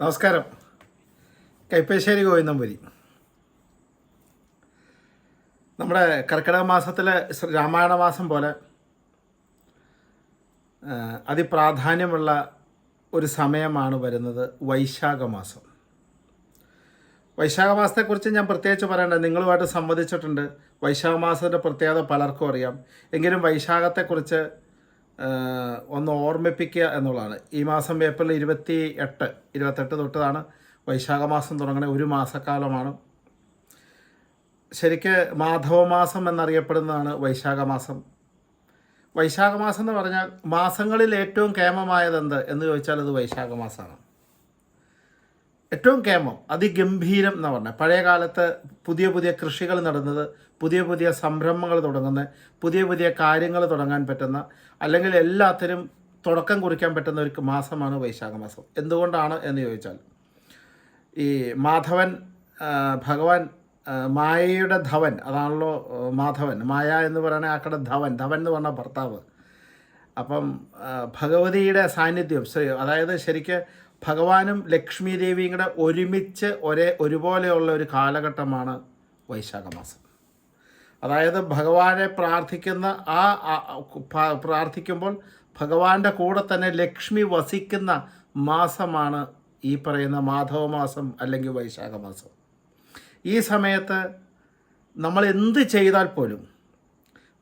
നമസ്കാരം. കൈപ്പശ്ശേരി ഗോവിന്ദംപുരി. നമ്മുടെ കർക്കിടക മാസത്തിലെ രാമായണ മാസം പോലെ അതിപ്രാധാന്യമുള്ള ഒരു സമയമാണ് വരുന്നത് വൈശാഖ മാസം. വൈശാഖ മാസത്തെക്കുറിച്ച് ഞാൻ പ്രത്യേകിച്ച് പറയേണ്ട നിങ്ങളുമായിട്ട് സംവദിച്ചിട്ടുണ്ട്. വൈശാഖ മാസത്തിന്റെ പ്രത്യേകത പലർക്കും അറിയാം. എങ്കിലും വൈശാഖത്തെക്കുറിച്ച് ഒന്ന് ഓർമ്മിപ്പിക്കുക എന്നുള്ളതാണ്. ഈ മാസം ഏപ്രിൽ ഇരുപത്തി എട്ട് ഇരുപത്തെട്ട് തൊട്ടതാണ് വൈശാഖ മാസം തുടങ്ങണ ഒരു മാസക്കാലമാണ്. ശരിക്ക് മാധവമാസം എന്നറിയപ്പെടുന്നതാണ് വൈശാഖ മാസം. വൈശാഖ മാസം എന്ന് പറഞ്ഞാൽ മാസങ്ങളിൽ ഏറ്റവും കേമമായത് എന്ത് എന്ന് ചോദിച്ചാൽ അത് വൈശാഖ മാസമാണ്. ഏറ്റവും കേമം അതിഗംഭീരം എന്ന് പറഞ്ഞാൽ പഴയ കാലത്ത് പുതിയ പുതിയ കൃഷികൾ നടന്നത് പുതിയ പുതിയ സംരംഭങ്ങൾ തുടങ്ങുന്ന പുതിയ പുതിയ കാര്യങ്ങൾ തുടങ്ങാൻ പറ്റുന്ന അല്ലെങ്കിൽ എല്ലാത്തിനും തുടക്കം കുറിക്കാൻ പറ്റുന്ന ഒരു മാസമാണ് വൈശാഖ മാസം. എന്തുകൊണ്ടാണ് എന്ന് ചോദിച്ചാൽ ഈ മാധവൻ ഭഗവാൻ മായയുടെ ധവൻ അതാണല്ലോ മാധവൻ. മായ എന്ന് പറയുന്ന ആക്കടെ ധവൻ ധവൻ എന്ന് പറഞ്ഞ ഭർത്താവ്. അപ്പം ഭഗവതിയുടെ സാന്നിധ്യം അതായത് ശരിക്ക് ഭഗവാനും ലക്ഷ്മി ദേവിയും കൂടെ ഒരുമിച്ച് ഒരേ ഒരുപോലെയുള്ള ഒരു കാലഘട്ടമാണ് വൈശാഖ മാസം അതായത് ഭഗവാനെ പ്രാർത്ഥിക്കുന്ന ആ പ്രാർത്ഥിക്കുമ്പോൾ ഭഗവാന്റെ കൂടെ തന്നെ ലക്ഷ്മി വസിക്കുന്ന മാസമാണ് ഈ പറയുന്ന മാധവ മാസം അല്ലെങ്കിൽ വൈശാഖ മാസം ഈ സമയത്ത് നമ്മൾ എന്ത് ചെയ്താൽ പോലും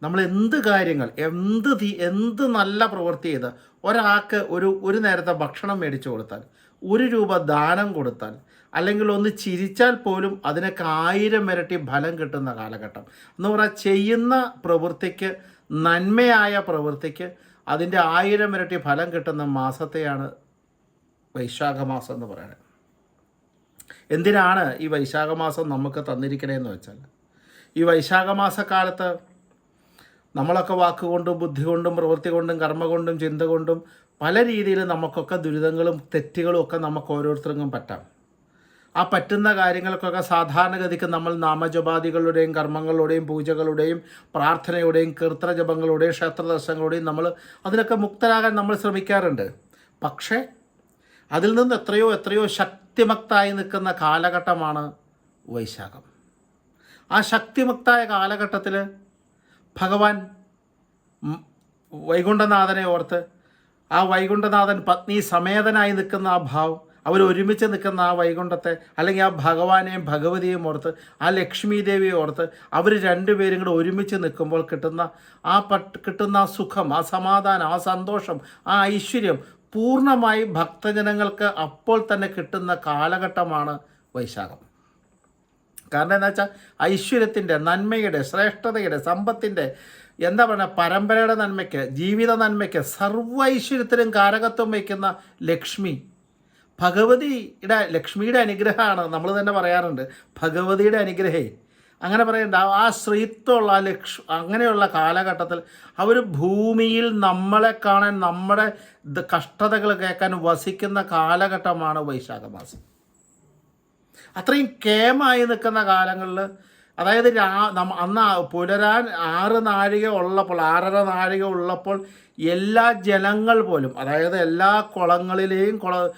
നമ്മൾ എന്ത് കാര്യങ്ങൾ എന്ത് തീ എന്ത് നല്ല പ്രവൃത്തി ചെയ്ത് ഒരാൾക്ക് ഒരു ഒരു നേരത്തെ ഭക്ഷണം മേടിച്ചു കൊടുത്താൽ ഒരു രൂപ ദാനം കൊടുത്താൽ അല്ലെങ്കിൽ ഒന്ന് ചിരിച്ചാൽ പോലും അതിനൊക്കെ ആയിരം ഇരട്ടി ഫലം കിട്ടുന്ന കാലഘട്ടം. എന്ന് പറഞ്ഞാൽ ചെയ്യുന്ന പ്രവൃത്തിക്ക് നന്മയായ പ്രവൃത്തിക്ക് അതിന്റെ ആയിരം ഇരട്ടി ഫലം കിട്ടുന്ന മാസത്തെയാണ് വൈശാഖ മാസം എന്ന് പറയുന്നത്. എന്തിനാണ് ഈ വൈശാഖ മാസം നമുക്ക് തന്നിരിക്കണേന്ന് വെച്ചാൽ ഈ വൈശാഖ മാസക്കാലത്ത് നമ്മളൊക്കെ വാക്കുകൊണ്ടും ബുദ്ധി കൊണ്ടും പ്രവൃത്തി കൊണ്ടും കർമ്മ കൊണ്ടും ചിന്ത കൊണ്ടും പല രീതിയിൽ നമുക്കൊക്കെ ദുരിതങ്ങളും തെറ്റുകളും ഒക്കെ നമുക്ക് ഓരോരുത്തർക്കും പറ്റാം. ആ പറ്റുന്ന കാര്യങ്ങൾക്കൊക്കെ സാധാരണഗതിക്ക് നമ്മൾ നാമജപാദികളുടെയും കർമ്മങ്ങളുടെയും പൂജകളുടെയും പ്രാർത്ഥനയുടെയും കീർത്തനജപങ്ങളുടെയും ക്ഷേത്രദർശനങ്ങളുടെയും നമ്മൾ അതിനൊക്കെ മുക്തരാകാൻ നമ്മൾ ശ്രമിക്കാറുണ്ട്. പക്ഷേ അതിൽ നിന്ന് എത്രയോ എത്രയോ ശക്തിമക്തായി നിൽക്കുന്ന കാലഘട്ടമാണ് വൈശാഖം. ആ ശക്തിമുക്തായ കാലഘട്ടത്തിൽ ഭഗവാൻ വൈകുണ്ഠനാഥനെ ഓർത്ത് ആ വൈകുണ്ഠനാഥൻ പത്നി സമേതനായി നിൽക്കുന്ന ആ ഭാവം അവർ ഒരുമിച്ച് നിൽക്കുന്ന ആ വൈകുണ്ഠത്തെ അല്ലെങ്കിൽ ആ ഭഗവാനെയും ഭഗവതിയെയും ഓർത്ത് ആ ലക്ഷ്മി ദേവിയെ ഓർത്ത് അവർ രണ്ടുപേരും കൂടെ ഒരുമിച്ച് നിൽക്കുമ്പോൾ കിട്ടുന്ന ആ പട്ട് കിട്ടുന്ന ആ സുഖം ആ സമാധാനം ആ സന്തോഷം ആ ഐശ്വര്യം പൂർണമായി ഭക്തജനങ്ങൾക്ക് അപ്പോൾ തന്നെ കിട്ടുന്ന കാലഘട്ടമാണ് വൈശാഖം. കാരണം എന്താ വെച്ചാൽ ഐശ്വര്യത്തിന്റെ നന്മയുടെ ശ്രേഷ്ഠതയുടെ സമ്പത്തിന്റെ എന്താ പറയുക പരമ്പരയുടെ നന്മയ്ക്ക് ജീവിത നന്മയ്ക്ക് സർവ കാരകത്വം വയ്ക്കുന്ന ലക്ഷ്മി. ഭഗവതിയുടെ ലക്ഷ്മിയുടെ അനുഗ്രഹമാണ് നമ്മൾ തന്നെ പറയാറുണ്ട്. ഭഗവതിയുടെ അനുഗ്രഹേ. അങ്ങനെ പറയണ്ട ആ സ്ത്രീത്വമുള്ള ആ ലക്ഷ് അങ്ങനെയുള്ള കാലഘട്ടത്തിൽ അവർ ഭൂമിയിൽ നമ്മളെ കാണാൻ നമ്മുടെ കഷ്ടതകൾ കേൾക്കാൻ വസിക്കുന്ന കാലഘട്ടമാണ് വൈശാഖ മാസം അത്രയും കേമായി നിൽക്കുന്ന കാലങ്ങളിൽ അതായത് അന്ന് പുലരാൻ ആറ് നാഴിക ഉള്ളപ്പോൾ ആറര നാഴിക ഉള്ളപ്പോൾ എല്ലാ ജലങ്ങൾ പോലും അതായത് എല്ലാ കുളങ്ങളിലെയും കുള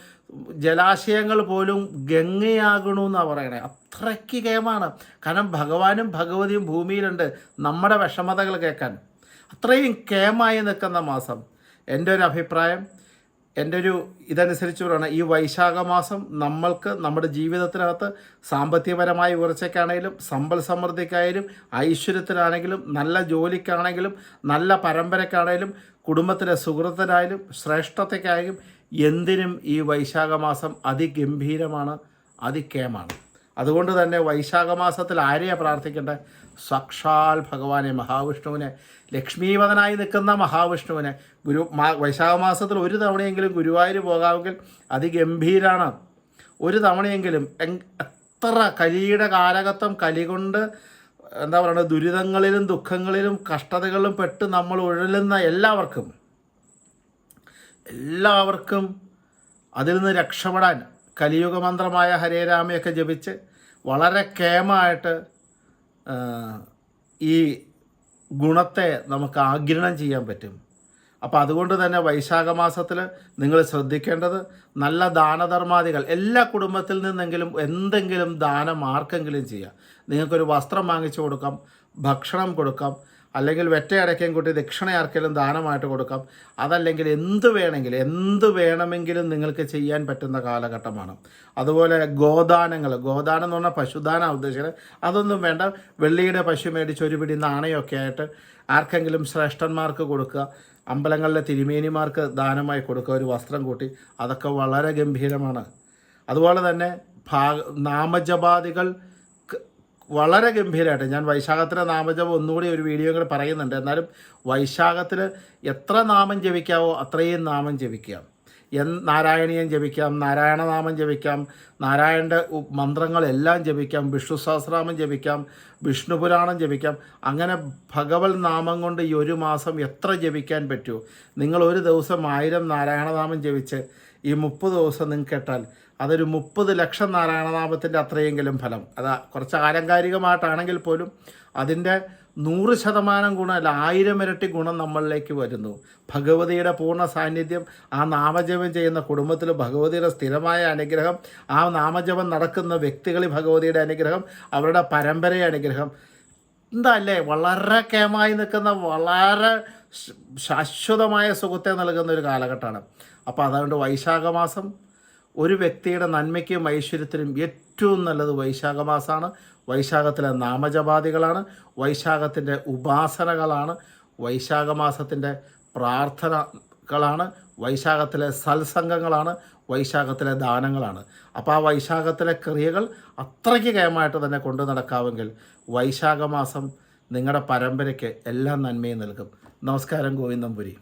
ജലാശയങ്ങൾ പോലും ഗംഗയാകണു എന്നാണ് പറയണേ. അത്രയ്ക്ക് കേമാണ്. കാരണം ഭഗവാനും ഭഗവതിയും ഭൂമിയിലുണ്ട്. നമ്മുടെ വിഷമതകൾ കേൾക്കാൻ. അത്രയും കേമായി നിൽക്കുന്ന മാസം. എന്റെ ഒരു അഭിപ്രായം എന്റെ ഒരു ഇതനുസരിച്ച് പറയുകയാണ് ഈ വൈശാഖ മാസം നമ്മൾക്ക് നമ്മുടെ ജീവിതത്തിനകത്ത് സാമ്പത്തികപരമായ ഉയർച്ചയ്ക്കാണെങ്കിലും സമ്പൽ സമൃദ്ധിക്കായാലും ഐശ്വര്യത്തിനാണെങ്കിലും നല്ല ജോലിക്കാണെങ്കിലും നല്ല പരമ്പരക്കാണെങ്കിലും കുടുംബത്തിലെ സുഹൃത്തിനായാലും ശ്രേഷ്ഠതയ്ക്കായാലും എന്തിനും ഈ വൈശാഖ മാസം അതിഗംഭീരമാണ് അതിക്കേമാണ്. അതുകൊണ്ട് തന്നെ വൈശാഖ മാസത്തിൽ ആരെയാണ് പ്രാർത്ഥിക്കേണ്ടത് സാക്ഷാൽ ഭഗവാനെ മഹാവിഷ്ണുവിനെ. ലക്ഷ്മീപതനായി നിൽക്കുന്ന മഹാവിഷ്ണുവിനെ. ഗുരു വൈശാഖ മാസത്തിൽ ഒരു തവണയെങ്കിലും ഗുരുവായൂർ പോകാമെങ്കിൽ അതിഗംഭീരാണ്. ഒരു തവണയെങ്കിലും എത്ര കലിയുടെ കാലഘത്തം കലി കൊണ്ട് എന്താ പറയുക ദുരിതങ്ങളിലും ദുഃഖങ്ങളിലും കഷ്ടതകളിലും പെട്ട് നമ്മൾ ഉഴലുന്ന എല്ലാവർക്കും എല്ലാവർക്കും അതിൽ നിന്ന് രക്ഷപ്പെടാൻ കലിയുഗമന്ത്രമായ ഹരേരാമയൊക്കെ ഹരേ ജപിച്ച് വളരെ കേമായിട്ട് ഈ ഗുണത്തെ നമുക്ക് ആഗിരണം ചെയ്യാൻ പറ്റും. അപ്പോൾ അതുകൊണ്ട് തന്നെ വൈശാഖ മാസത്തിൽ നിങ്ങൾ ശ്രദ്ധിക്കേണ്ടത് നല്ല ദാനധർമാദികൾ എല്ലാ കുടുംബത്തിൽ നിന്നെങ്കിലും എന്തെങ്കിലും ദാനം ആർക്കെങ്കിലും ചെയ്യാം. നിങ്ങൾക്കൊരു വസ്ത്രം വാങ്ങിച്ചു കൊടുക്കാം ഭക്ഷണം കൊടുക്കാം അല്ലെങ്കിൽ വെറ്റയടയ്ക്കയും കൂട്ടി ദക്ഷിണ ആർക്കെങ്കിലും ദാനമായിട്ട് കൊടുക്കാം. അതല്ലെങ്കിൽ എന്ത് വേണമെങ്കിലും എന്ത് വേണമെങ്കിലും നിങ്ങൾക്ക് ചെയ്യാൻ പറ്റുന്ന കാലഘട്ടമാണ്. അതുപോലെ ഗോദാനങ്ങൾ ഗോദാനം എന്ന് പറഞ്ഞാൽ പശുദാനം ഉദ്ദേശിക്കുന്നത് അതൊന്നും വേണ്ട. വെള്ളിയുടെ പശു മേടിച്ച് ഒരു പിടി നാണയമൊക്കെ ആയിട്ട് ആർക്കെങ്കിലും ശ്രേഷ്ഠന്മാർക്ക് കൊടുക്കുക. അമ്പലങ്ങളിലെ തിരുമേനിമാർക്ക് ദാനമായി കൊടുക്കുക. ഒരു വസ്ത്രം കൂട്ടി. അതൊക്കെ വളരെ ഗംഭീരമാണ്. അതുപോലെ തന്നെ ഭാഗ നാമജപാദികൾ വളരെ ഗംഭീരമായിട്ട് ഞാൻ വൈശാഖത്തിലെ നാമജപം ഒന്നുകൂടി ഒരു വീഡിയോ കൂടെ പറയുന്നുണ്ട്. എന്നാലും വൈശാഖത്തിൽ എത്ര നാമം ജപിക്കാവോ അത്രയും നാമം ജപിക്കാം. എൻ നാരായണീയം ജപിക്കാം നാരായണനാമം ജപിക്കാം നാരായണന്റെ മന്ത്രങ്ങളെല്ലാം ജപിക്കാം വിഷ്ണു സഹസ്രനാമം ജപിക്കാം വിഷ്ണു പുരാണം ജപിക്കാം. അങ്ങനെ ഭഗവത് നാമം കൊണ്ട് ഈ ഒരു മാസം എത്ര ജപിക്കാൻ പറ്റുമോ നിങ്ങൾ ഒരു ദിവസം ആയിരം നാരായണനാമം ജപിച്ച് ഈ മുപ്പത് ദിവസം നിങ്ങൾക്ക് കേട്ടാൽ അതൊരു മുപ്പത് ലക്ഷം നാരായണനാമത്തിന്റെ അത്രയെങ്കിലും ഫലം. അതാ കുറച്ച് ആലങ്കാരികമായിട്ടാണെങ്കിൽ പോലും അതിന്റെ നൂറ് ശതമാനം ഗുണം അല്ല ആയിരം ഇരട്ടി ഗുണം നമ്മളിലേക്ക് വരുന്നു. ഭഗവതിയുടെ പൂർണ സാന്നിധ്യം ആ നാമജപം ചെയ്യുന്ന കുടുംബത്തിൽ ഭഗവതിയുടെ സ്ഥിരമായ അനുഗ്രഹം ആ നാമജപം നടക്കുന്ന വ്യക്തികളിൽ ഭഗവതിയുടെ അനുഗ്രഹം അവരുടെ പരമ്പരയെ അനുഗ്രഹം. എന്തല്ലേ വളരെ കേമായി നിൽക്കുന്ന വളരെ ശാശ്വതമായ സുഖത്തെ നൽകുന്ന ഒരു കാലഘട്ടമാണ്. അപ്പോൾ അതുകൊണ്ട് വൈശാഖ മാസം ഒരു വ്യക്തിയുടെ നന്മയ്ക്കും ഐശ്വര്യത്തിനും ഏറ്റവും നല്ലത് വൈശാഖ മാസമാണ്. വൈശാഖത്തിലെ നാമജപാദികളാണ്. വൈശാഖത്തിന്റെ ഉപാസനകളാണ്. വൈശാഖ മാസത്തിന്റെ പ്രാർത്ഥനകളാണ്. വൈശാഖത്തിലെ സത്സംഗങ്ങളാണ്. വൈശാഖത്തിലെ ദാനങ്ങളാണ്. അപ്പോൾ ആ വൈശാഖത്തിലെ ക്രിയകൾ അത്രയ്ക്ക് കയമായിട്ട് തന്നെ കൊണ്ടു നടക്കാമെങ്കിൽ വൈശാഖ മാസം നിങ്ങളുടെ പരമ്പരയ്ക്ക് എല്ലാ നന്മയും നൽകും. നമസ്കാരം ഗോവിന്ദംപുരി